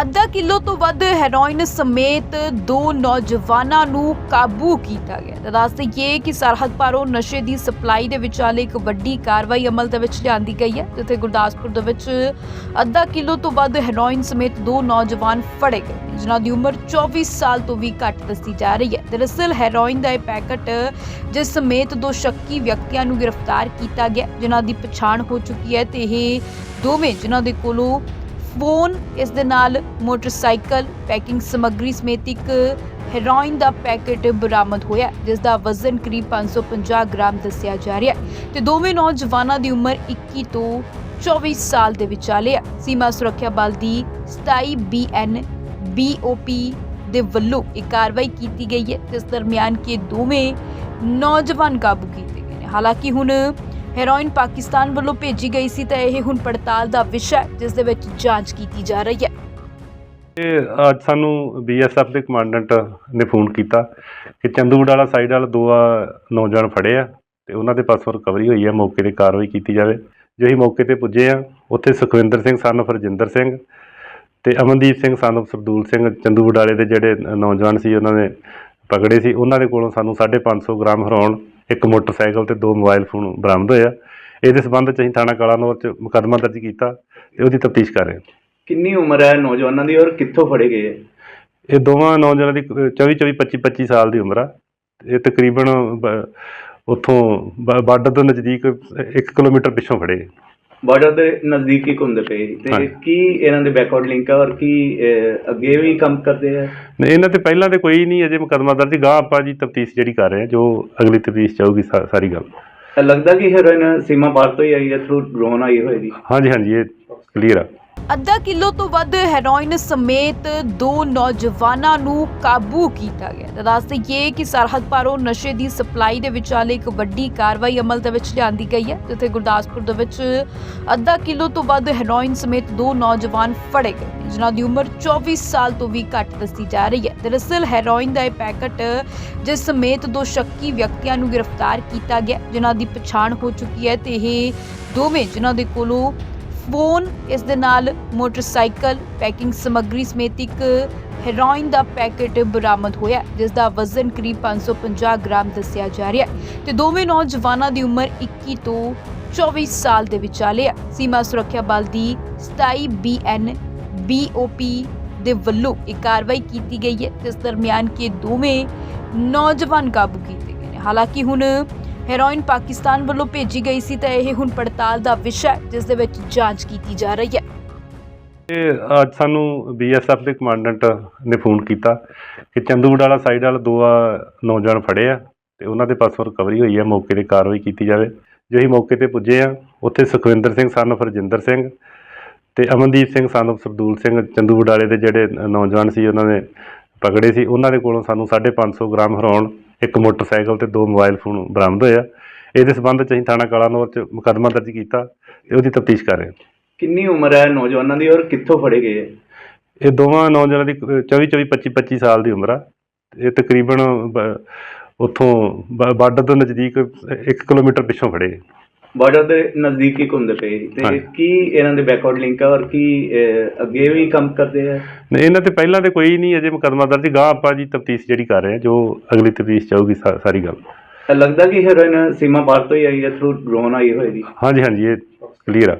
ਅੱਧਾ ਕਿਲੋ ਤੋਂ ਵੱਧ ਹੈਰੋਇਨ ਸਮੇਤ ਦੋ ਨੌਜਵਾਨਾਂ ਨੂੰ ਕਾਬੂ ਕੀਤਾ ਗਿਆ। ਤਾਂ ਦੱਸ ਦਈਏ ਕਿ ਸਰਹੱਦ ਪਾਰੋਂ ਨਸ਼ੇ ਦੀ ਸਪਲਾਈ ਦੇ ਵਿਚਾਲੇ ਇੱਕ ਵੱਡੀ ਕਾਰਵਾਈ ਅਮਲ ਦੇ ਵਿੱਚ ਲਿਆਂਦੀ ਗਈ ਹੈ ਜਿੱਥੇ ਗੁਰਦਾਸਪੁਰ ਦੇ ਵਿੱਚ ਅੱਧਾ ਕਿਲੋ ਤੋਂ ਵੱਧ ਹੈਰੋਇਨ ਸਮੇਤ ਦੋ ਨੌਜਵਾਨ ਫੜੇ ਗਏ ਨੇ, ਜਿਨ੍ਹਾਂ ਦੀ ਉਮਰ 24 ਸਾਲ ਤੋਂ ਵੀ ਘੱਟ ਦੱਸੀ ਜਾ ਰਹੀ ਹੈ। ਦਰਅਸਲ ਹੈਰੋਇਨ ਦਾ ਇਹ ਪੈਕਟ ਜਿਸ ਸਮੇਤ ਦੋ ਸ਼ੱਕੀ ਵਿਅਕਤੀਆਂ ਨੂੰ ਗ੍ਰਿਫਤਾਰ ਕੀਤਾ ਗਿਆ ਜਿਨ੍ਹਾਂ ਦੀ ਪਛਾਣ ਹੋ ਚੁੱਕੀ ਹੈ ਤੇ ਇਹ ਦੋਵੇਂ ਜਿਨ੍ਹਾਂ ਦੇ ਕੋਲੋਂ ਫੋਨ, ਇਸ ਦੇ ਨਾਲ ਮੋਟਰਸਾਈਕਲ, ਪੈਕਿੰਗ ਸਮੱਗਰੀ ਸਮੇਤ ਇੱਕ ਹੈਰੋਇਨ ਦਾ ਪੈਕੇਟ ਬਰਾਮਦ ਹੋਇਆ ਜਿਸ ਦਾ ਵਜ਼ਨ ਕਰੀਬ 550 ਗ੍ਰਾਮ ਦੱਸਿਆ ਜਾ ਰਿਹਾ ਹੈ ਤੇ ਦੋਵੇਂ ਨੌਜਵਾਨਾਂ ਦੀ ਉਮਰ 21 ਤੋਂ 24 ਸਾਲ ਦੇ ਵਿਚਾਲੇ ਹੈ। ਸੀਮਾ ਸੁਰੱਖਿਆ ਬਲ ਦੀ 27 ਬੀਐਨ ਬੀਓਪੀ ਦੇ ਵੱਲੋਂ ਇਹ ਕਾਰਵਾਈ ਕੀਤੀ ਗਈ ਹੈ, ਜਿਸ ਦਰਮਿਆਨ ਕਿ ਦੋਵੇਂ ਨੌਜਵਾਨ ਕਾਬੂ ਕੀਤੇ ਗਏ ਨੇ। ਹਾਲਾਂਕਿ ਹੁਣ ਹੈਰੋਇਨ ਪਾਕਿਸਤਾਨ ਵੱਲੋਂ ਭੇਜੀ ਗਈ ਸੀ ਤਾਂ ਇਹ ਹੁਣ ਪੜਤਾਲ ਦਾ ਵਿਸ਼ਾ ਹੈ, ਜਿਸ ਦੇ ਵਿੱਚ ਜਾਂਚ ਕੀਤੀ ਜਾ ਰਹੀ ਹੈ। ਇਹ ਅੱਜ ਸਾਨੂੰ ਬੀਐਸਐਫ ਦੇ ਕਮਾਂਡੈਂਟ ਨੇ ਫੋਨ ਕੀਤਾ ਕਿ ਚੰਦੂਗੜਾਲਾ ਸਾਈਡ ਵਾਲ ਦੋ ਨੌਜਵਾਨ ਫੜੇ ਆ ਤੇ ਉਹਨਾਂ ਦੇ ਪਾਸੋਂ ਰਿਕਵਰੀ ਹੋਈ ਹੈ ਮੌਕੇ ਤੇ ਕਾਰਵਾਈ ਕੀਤੀ ਜਾਵੇ। ਜੋ ਅਸੀਂ ਮੌਕੇ ਤੇ ਪੁੱਜੇ ਆ, ਉੱਥੇ ਸੁਖਵਿੰਦਰ ਸਿੰਘ ਸਨ of ਸਿੰਘ ਤੇ ਅਮਨਦੀਪ ਸਿੰਘ ਸਨ of ਸਰਦੂਲ ਸਿੰਘ ਚੰਦੂਗੜਾਲੇ ਦੇ ਜਿਹੜੇ ਨੌਜਵਾਨ ਸੀ, ਉਹਨਾਂ ਨੇ ਪਕੜੇ ਸੀ। ਉਹਨਾਂ ਦੇ ਕੋਲੋਂ ਸਾਨੂੰ 550 ਗ੍ਰਾਮ ਹਰਾਉਣ ਇੱਕ ਮੋਟਰਸਾਈਕਲ ਤੇ ਦੋ ਮੋਬਾਈਲ ਫੋਨ ਬਰਾਮਦ ਹੋਇਆ। ਇਹਦੇ ਸਬੰਧ ਚ ਅਸੀਂ ਥਾਣਾ ਕਾਲਾਨੌਰ ਚ ਮੁਕੱਦਮਾ ਦਰਜ ਕੀਤਾ ਤੇ ਉਹਦੀ ਤਫਤੀਸ਼ ਕਰ ਰਹੇ ਹਾਂ। ਕਿੰਨੀ ਉਮਰ ਹੈ ਨੌਜਵਾਨਾਂ ਦੀ ਔਰ ਕਿੱਥੋਂ ਫੜੇ ਗਏ ਹੈ? ਇਹ ਦੋਵਾਂ ਨੌਜਵਾਨਾਂ ਦੀ 24 24 25 25 ਸਾਲ ਦੀ ਉਮਰ ਆ। ਇਹ ਤਕਰੀਬਨ ਬ- ਉੱਥੋਂ ਬ- ਬਾਰਡਰ ਤੋਂ ਨਜ਼ਦੀਕ 1 ਕਿਲੋਮੀਟਰ ਪਿੱਛੋਂ ਫੜੇ ਬਾਰਡਰ ਦੇ ਨਜ਼ਦੀਕ ਹੀ ਘੁੰਮਦੇ ਪਏ ਸੀ। ਤੇ। ਕੀ ਇਹਨਾਂ ਦੇ ਬੈਕਵਰਡ ਲਿੰਕ ਹੈ ਔਰ ਕੀ ਅਹ, ਅੱਗੇ ਵੀ ਕੰਮ ਕਰਦੇ ਆ? ਨਹੀਂ, ਇਹਨਾਂ ਤੇ ਪਹਿਲਾਂ ਤੇ ਕੋਈ ਨਹੀਂ ਅਜੇ ਮੁਕੱਦਮਾ ਦਰਜ। ਗਾਂ ਆਪਾਂ ਜੀ ਤਫਤੀਸ਼ ਜਿਹੜੀ ਕਰ ਰਹੇ ਹਾਂ ਜੋ ਅਗਲੀ ਤਫਤੀਸ਼ ਚਾਹੂਗੀ ਸਾਰੀ ਗੱਲ। ਤਾਂ ਲੱਗਦਾ ਕਿ ਹੈਰੋਇਨ ਸੀਮਾ ਪਾਰ ਤੋਂ ਹੀ ਆਈ ਹੈ ਥਰੂ ਡਰੋਨ ਆਈ ਹੋਏਗੀ। ਹਾਂਜੀ ਹਾਂਜੀ ਇਹ ਕਲੀਅਰ ਆ। ਅੱਧਾ ਕਿਲੋ ਤੋਂ ਵੱਧ ਹੈਰੋਇਨ ਸਮੇਤ ਦੋ ਨੌਜਵਾਨਾਂ ਨੂੰ ਕਾਬੂ ਕੀਤਾ ਗਿਆ। ਤਾਂ ਦੱਸ ਦਈਏ ਕਿ ਸਰਹੱਦ ਪਾਰੋਂ ਨਸ਼ੇ ਦੀ ਸਪਲਾਈ ਦੇ ਵਿਚਾਲੇ ਇੱਕ ਵੱਡੀ ਕਾਰਵਾਈ ਅਮਲ ਦੇ ਵਿੱਚ ਲਿਆਂਦੀ ਗਈ ਹੈ, ਜਿੱਥੇ ਗੁਰਦਾਸਪੁਰ ਦੇ ਵਿੱਚ ਅੱਧਾ ਕਿਲੋ ਤੋਂ ਵੱਧ ਹੈਰੋਇਨ ਸਮੇਤ ਦੋ ਨੌਜਵਾਨ ਫੜੇ ਗਏ ਜਿਨ੍ਹਾਂ ਦੀ ਉਮਰ 24 ਸਾਲ ਤੋਂ ਵੀ ਘੱਟ ਦੱਸੀ ਜਾ ਰਹੀ ਹੈ। ਦਰਅਸਲ ਹੈਰੋਇਨ ਦਾ ਇਹ ਪੈਕਟ ਜਿਸ ਸਮੇਤ ਦੋ ਸ਼ੱਕੀ ਵਿਅਕਤੀਆਂ ਨੂੰ ਗ੍ਰਿਫਤਾਰ ਕੀਤਾ ਗਿਆ, ਜਿਨ੍ਹਾਂ ਦੀ ਪਛਾਣ ਹੋ ਚੁੱਕੀ ਹੈ ਤੇ ਇਹ ਦੋਵੇਂ ਜਿਨ੍ਹਾਂ ਦੇ ਕੋਲੋਂ ਫੋਨ, ਇਸ ਦੇ ਨਾਲ ਮੋਟਰਸਾਈਕਲ, ਪੈਕਿੰਗ ਸਮੱਗਰੀ ਸਮੇਤ ਇੱਕ ਹੈਰੋਇਨ ਦਾ ਪੈਕੇਟ ਬਰਾਮਦ ਹੋਇਆ ਜਿਸ ਦਾ ਵਜ਼ਨ ਕਰੀਬ 550 ਗ੍ਰਾਮ ਦੱਸਿਆ ਜਾ ਰਿਹਾ ਹੈ ਤੇ ਦੋਵੇਂ ਨੌਜਵਾਨਾਂ ਦੀ ਉਮਰ 21 ਤੋਂ 24 ਸਾਲ ਦੇ ਵਿਚਾਲੇ ਹੈ। ਸੀਮਾ ਸੁਰੱਖਿਆ ਬਲ ਦੀ 27 ਬੀਐਨ ਬੀਓਪੀ ਦੇ ਵੱਲੋਂ ਇਹ ਕਾਰਵਾਈ ਕੀਤੀ ਗਈ ਹੈ, ਜਿਸ ਦਰਮਿਆਨ ਕਿ ਦੋਵੇਂ ਨੌਜਵਾਨ ਕਾਬੂ ਕੀਤੇ ਗਏ ਨੇ। ਹਾਲਾਂਕਿ ਹੁਣ ਹੈਰੋਇਨ ਪਾਕਿਸਤਾਨ ਵੱਲੋਂ ਭੇਜੀ ਗਈ ਸੀ ਤਾਂ ਇਹ ਹੁਣ ਪੜਤਾਲ ਦਾ ਵਿਸ਼ਾ ਹੈ, ਜਿਸ ਦੇ ਵਿੱਚ ਜਾਂਚ ਕੀਤੀ ਜਾ ਰਹੀ ਹੈ। ਇਹ ਅੱਜ ਸਾਨੂੰ ਬੀਐਸਐਫ ਦੇ ਕਮਾਂਡੈਂਟ ਨੇ ਫੋਨ ਕੀਤਾ ਕਿ ਚੰਦੂਗੜਾਲਾ ਸਾਈਡ ਵਾਲ ਦੋ ਨੌਜਵਾਨ ਫੜੇ ਆ ਤੇ ਉਹਨਾਂ ਦੇ ਪਾਸੋਂ ਰਿਕਵਰੀ ਹੋਈ ਹੈ ਮੌਕੇ ਤੇ ਕਾਰਵਾਈ ਕੀਤੀ ਜਾਵੇ। ਜੋ ਅਸੀਂ ਮੌਕੇ ਤੇ ਪੁੱਜੇ ਆ, ਉੱਥੇ ਸੁਖਵਿੰਦਰ ਸਿੰਘ ਸਨ of ਸਿੰਘ ਤੇ ਅਮਨਦੀਪ ਸਿੰਘ ਸਨ ਸਰਦੂਲ ਸਿੰਘ ਚੰਦੂਗੜਾਲੇ ਦੇ ਜਿਹੜੇ ਨੌਜਵਾਨ ਸੀ, ਉਹਨਾਂ ਨੇ ਪਕੜੇ ਸੀ, ਉਹਨਾਂ ਦੇ ਕੋਲੋਂ ਸਾਨੂੰ 550 ਗ੍ਰਾਮ ਹੈਰੋਨ ਇੱਕ ਮੋਟਰਸਾਈਕਲ ਤੇ ਦੋ ਮੋਬਾਈਲ ਫੋਨ ਬਰਾਮਦ ਹੋਇਆ ਇਹਦੇ ਸਬੰਧ ਚ ਅਸੀਂ ਥਾਣਾ ਕਾਲਾਨੌਰ ਚ ਮੁਕੱਦਮਾ ਦਰਜ ਕੀਤਾ ਤੇ ਉਹਦੀ ਤਫਤੀਸ਼ ਕਰ ਰਹੇ ਹਾਂ। ਕਿੰਨੀ ਉਮਰ ਹੈ ਨੌਜਵਾਨਾਂ ਦੀ ਔਰ ਕਿੱਥੋਂ ਫੜੇ ਗਏ ਹੈ? ਇਹ ਦੋਵਾਂ ਨੌਜਵਾਨਾਂ ਦੀ 24 24 25 25 ਸਾਲ ਦੀ ਉਮਰ ਆ। ਇਹ ਤਕਰੀਬਨ ਬ- ਉੱਥੋਂ ਬ- ਬਾਰਡਰ ਤੋਂ ਨਜ਼ਦੀਕ 1 ਕਿਲੋਮੀਟਰ ਪਿੱਛੋਂ ਫੜੇ ਬਾਰਡਰ ਦੇ ਨਜ਼ਦੀਕ ਹੀ ਘੁੰਮਦੇ ਪਏ। ਤੇ। ਕੀ ਇਹਨਾਂ ਦੇ ਬੈਕਵਰਡ ਲਿੰਕ ਹੈ ਔਰ ਕੀ ਅੱਗੇ ਵੀ ਕੰਮ ਕਰਦੇ ਆ? ਨਹੀਂ, ਇਹਨਾਂ ਤੇ ਪਹਿਲਾਂ ਤੇ ਕੋਈ ਨਹੀਂ ਅਜੇ ਮੁਕੱਦਮਾ ਦਰਜ ਗਾਂ ਆਪਾਂ ਜੀ ਤਫਤੀਸ਼ ਜਿਹੜੀ ਕਰ ਰਹੇ ਹਾਂ ਜੋ ਅਗਲੀ ਤਫਤੀਸ਼ ਚਾਹੂਗੀ ਸਾਰੀ ਗੱਲ। ਲੱਗਦਾ ਕਿ ਹੈਰੋਇਨ ਸੀਮਾ ਪਾਰ ਤੋਂ ਹੀ ਆਈ ਹੈ ਥਰੂ ਡਰੋਨ ਆਈ ਹੋਏਗੀ। ਹਾਂਜੀ ਹਾਂਜੀ ਇਹ ਕਲੀਅਰ ਆ।